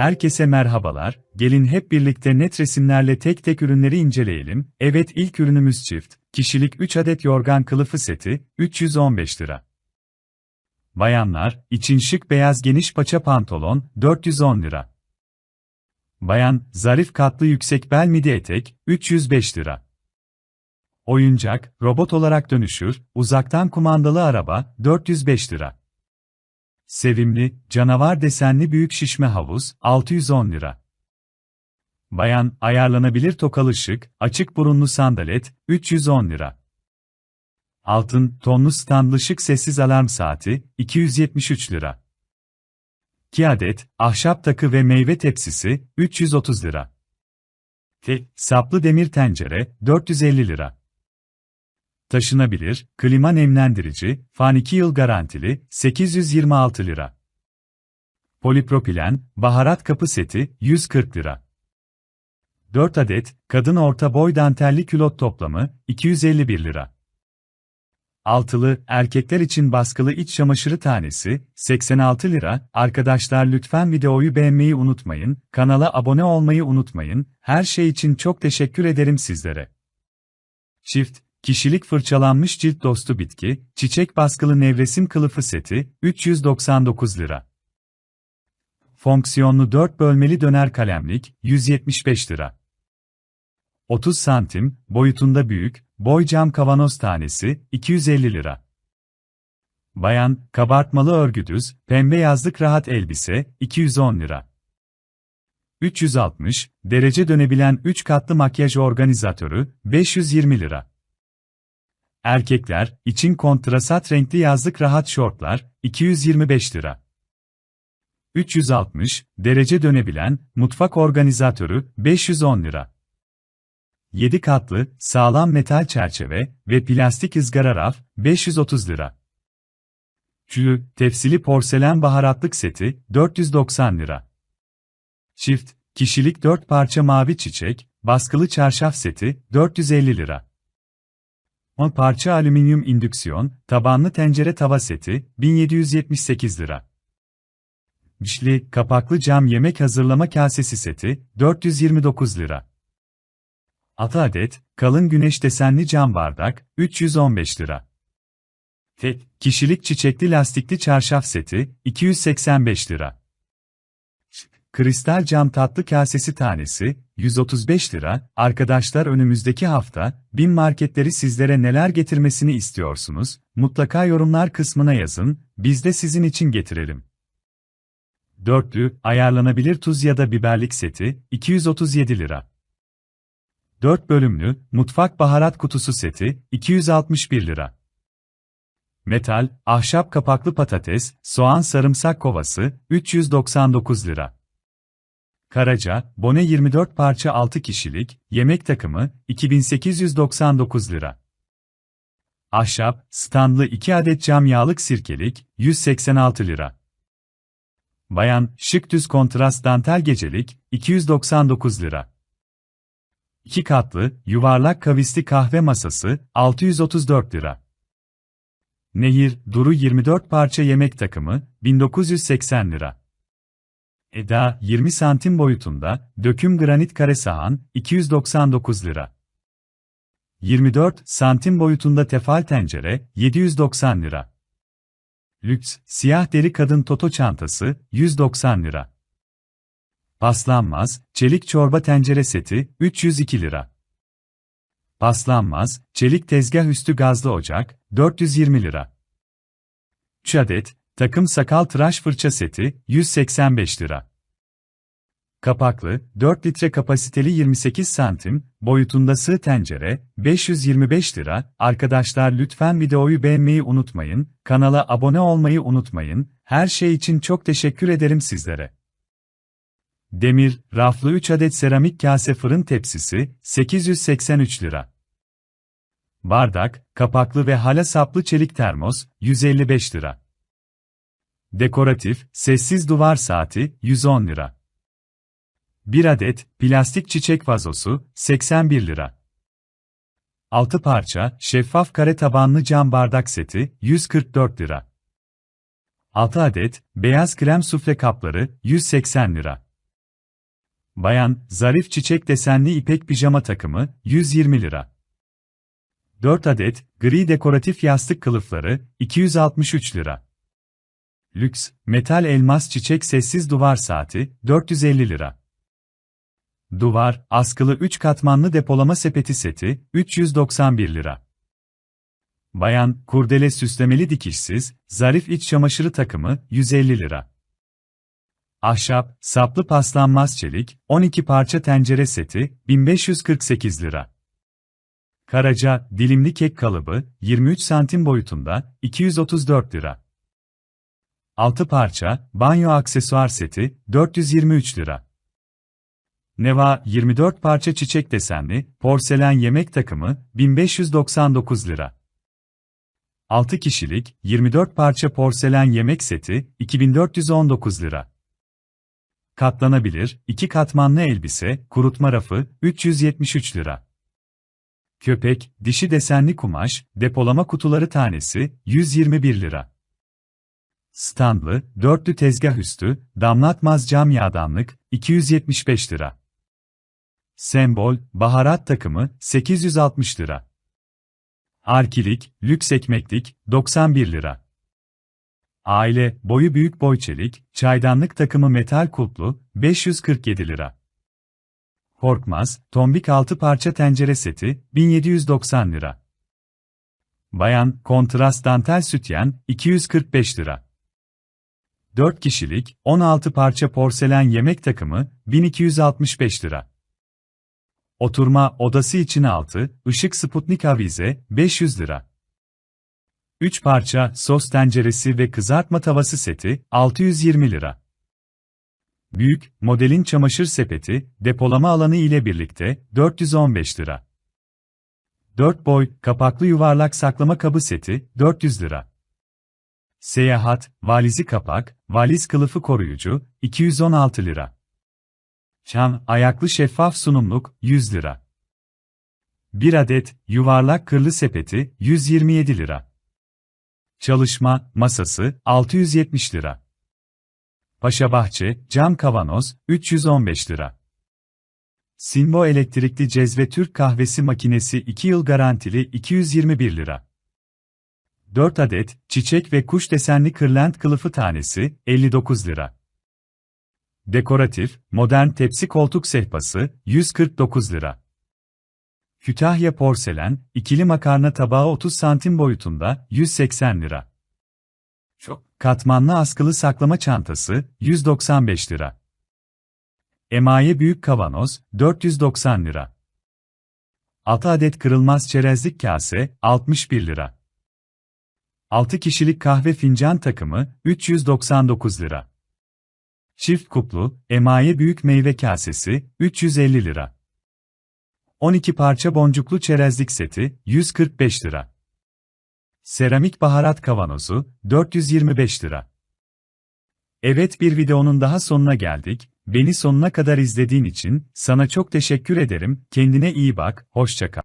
Herkese merhabalar, gelin hep birlikte net resimlerle tek tek ürünleri inceleyelim. Evet ilk ürünümüz çift, kişilik 3 adet yorgan kılıfı seti, 315 lira. Bayanlar, için şık beyaz geniş paça pantolon, 410 lira. Bayan, zarif katlı yüksek bel midi etek, 305 lira. Oyuncak, robot olarak dönüşür, uzaktan kumandalı araba, 405 lira. Sevimli, canavar desenli büyük şişme havuz, 610 lira. Bayan, ayarlanabilir tokalı şık, açık burunlu sandalet, 310 lira. Altın, tonlu standlı şık sessiz alarm saati, 273 lira. 2 adet, ahşap takı ve meyve tepsisi, 330 lira. Saplı demir tencere, 450 lira. Taşınabilir, klima nemlendirici, fan 2 yıl garantili, 826 lira. Polipropilen, baharat kapı seti, 140 lira. 4 adet, kadın orta boy dantelli külot toplamı, 251 lira. Altılı, erkekler için baskılı iç çamaşırı tanesi, 86 lira. Arkadaşlar lütfen videoyu beğenmeyi unutmayın, kanala abone olmayı unutmayın, her şey için çok teşekkür ederim sizlere. Çift, kişilik fırçalanmış cilt dostu bitki, çiçek baskılı nevresim kılıfı seti, 399 lira. Fonksiyonlu 4 bölmeli döner kalemlik, 175 lira. 30 santim, boyutunda büyük, boy cam kavanoz tanesi, 250 lira. Bayan, kabartmalı örgü düz, pembe yazlık rahat elbise, 210 lira. 360, derece dönebilen 3 katlı makyaj organizatörü, 520 lira. Erkekler, için kontrasat renkli yazlık rahat şortlar, 225 lira. 360, derece dönebilen, mutfak organizatörü, 510 lira. 7 katlı, sağlam metal çerçeve ve plastik ızgara raf, 530 lira. Çü, tepsili porselen baharatlık seti, 490 lira. Çift, kişilik 4 parça mavi çiçek, baskılı çarşaf seti, 450 lira. 10 parça alüminyum indüksiyon, tabanlı tencere tava seti, 1778 lira. Bişli, kapaklı cam yemek hazırlama kasesi seti, 429 lira. 6 adet, kalın güneş desenli cam bardak, 315 lira. Tek, kişilik çiçekli lastikli çarşaf seti, 285 lira. Kristal cam tatlı kasesi tanesi, 135 lira. Arkadaşlar önümüzdeki hafta, bin marketleri sizlere neler getirmesini istiyorsunuz? Mutlaka yorumlar kısmına yazın, biz de sizin için getirelim. Dörtlü, ayarlanabilir tuz ya da biberlik seti, 237 lira. 4 bölümlü, mutfak baharat kutusu seti, 261 lira. Metal, ahşap kapaklı patates, soğan sarımsak kovası, 399 lira. Karaca, bone 24 parça 6 kişilik, yemek takımı, 2899 lira. Ahşap, standlı 2 adet cam yağlık sirkelik, 186 lira. Bayan, şık düz kontrast dantel gecelik, 299 lira. 2 katlı, yuvarlak kavisli kahve masası, 634 lira. Nehir, Duru 24 parça yemek takımı, 1980 lira. Eda, 20 santim boyutunda, döküm granit kare sahan, 299 lira. 24 santim boyutunda tefal tencere, 790 lira. Lüks, siyah deri kadın toto çantası, 190 lira. Paslanmaz, çelik çorba tencere seti, 302 lira. Paslanmaz, çelik tezgah üstü gazlı ocak, 420 lira. 3 adet, takım sakal tıraş fırça seti, 185 lira. Kapaklı, 4 litre kapasiteli 28 santim, boyutunda sığ tencere, 525 lira. Arkadaşlar lütfen videoyu beğenmeyi unutmayın, kanala abone olmayı unutmayın, her şey için çok teşekkür ederim sizlere. Demir, raflı 3 adet seramik kase fırın tepsisi, 883 lira. Bardak, kapaklı ve hala saplı çelik termos, 155 lira. Dekoratif, sessiz duvar saati, 110 lira. 1 adet, plastik çiçek vazosu, 81 lira. 6 parça, şeffaf kare tabanlı cam bardak seti, 144 lira. 6 adet, beyaz krem sufle kapları, 180 lira. Bayan, zarif çiçek desenli ipek pijama takımı, 120 lira. 4 adet, gri dekoratif yastık kılıfları, 263 lira. Lüks, metal elmas çiçek sessiz duvar saati, 450 lira. Duvar, askılı 3 katmanlı depolama sepeti seti, 391 lira. Bayan, kurdele süslemeli dikişsiz, zarif iç çamaşırı takımı, 150 lira. Ahşap, saplı paslanmaz çelik, 12 parça tencere seti, 1548 lira. Karaca, dilimli kek kalıbı, 23 santim boyutunda, 234 lira. 6 parça, banyo aksesuar seti, 423 lira. Neva, 24 parça çiçek desenli, porselen yemek takımı, 1599 lira. 6 kişilik, 24 parça porselen yemek seti, 2419 lira. Katlanabilir, 2 katmanlı elbise, kurutma rafı, 373 lira. Köpek, dişi desenli kumaş, depolama kutuları tanesi, 121 lira. Standlı, dörtlü tezgah üstü, damlatmaz cam yağdanlık, 275 lira. Sembol, baharat takımı, 860 lira. Arkilik, lüks ekmeklik, 91 lira. Aile, boyu büyük boy çelik, çaydanlık takımı metal kulplu, 547 lira. Korkmaz, tombik 6 parça tencere seti, 1790 lira. Bayan, kontrast dantel sütyen, 245 lira. 4 kişilik, 16 parça porselen yemek takımı, 1265 lira. Oturma odası için altı, ışık Sputnik avize, 500 lira. 3 parça sos tenceresi ve kızartma tavası seti, 620 lira. Büyük, modelin çamaşır sepeti, depolama alanı ile birlikte, 415 lira. 4 boy, kapaklı yuvarlak saklama kabı seti, 400 lira. Seyahat, valizi kapak, valiz kılıfı koruyucu, 216 lira. Çam, ayaklı şeffaf sunumluk, 100 lira. 1 adet, yuvarlak kırlı sepeti, 127 lira. Çalışma, masası, 670 lira. Paşabahçe, cam kavanoz, 315 lira. Sinvo elektrikli cezve Türk kahvesi makinesi 2 yıl garantili 221 lira. 4 adet, çiçek ve kuş desenli kırlent kılıfı tanesi, 59 lira. Dekoratif, modern tepsi koltuk sehpası, 149 lira. Kütahya porselen, ikili makarna tabağı 30 santim boyutunda, 180 lira. Çok katmanlı askılı saklama çantası, 195 lira. Emaye büyük kavanoz, 490 lira. 6 adet kırılmaz çerezlik kase, 61 lira. 6 kişilik kahve fincan takımı, 399 lira. Çift kuplu, emaye büyük meyve kasesi, 350 lira. 12 parça boncuklu çerezlik seti, 145 lira. Seramik baharat kavanozu, 425 lira. Evet bir videonun daha sonuna geldik. Beni sonuna kadar izlediğin için sana çok teşekkür ederim. Kendine iyi bak, hoşça kal.